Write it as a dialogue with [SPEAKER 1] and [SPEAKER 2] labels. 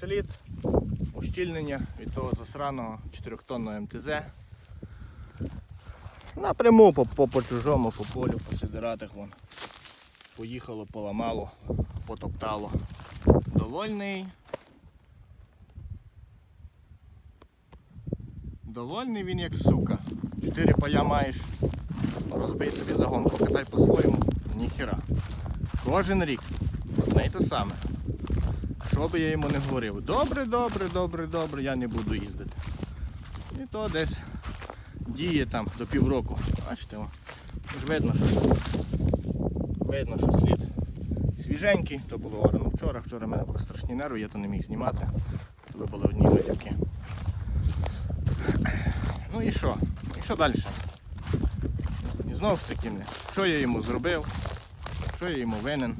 [SPEAKER 1] слід, ущільнення від того засраного 4-тонного МТЗ. Напряму по, по, по чужому, по полю, по сидиратах вон. Поїхало, поламало, потоптало. Довольний. Довольний він як сука. Чотири пая маєш. Розбий собі загон, покатай по-своєму. Ніхіра. Кожен рік. Одне й те саме. Що би я йому не говорив. Добре, добре, добре, добре, я не буду їздити. І то десь діє там до півроку. Бачите, ж видно, що видно, що слід свіженький, то було орано вчора. Вчора в мене були страшні нерви, я то не міг знімати. Ви були одні малюки. Ну і що? І що далі? І знову ж таки, що я йому зробив, що я йому винен.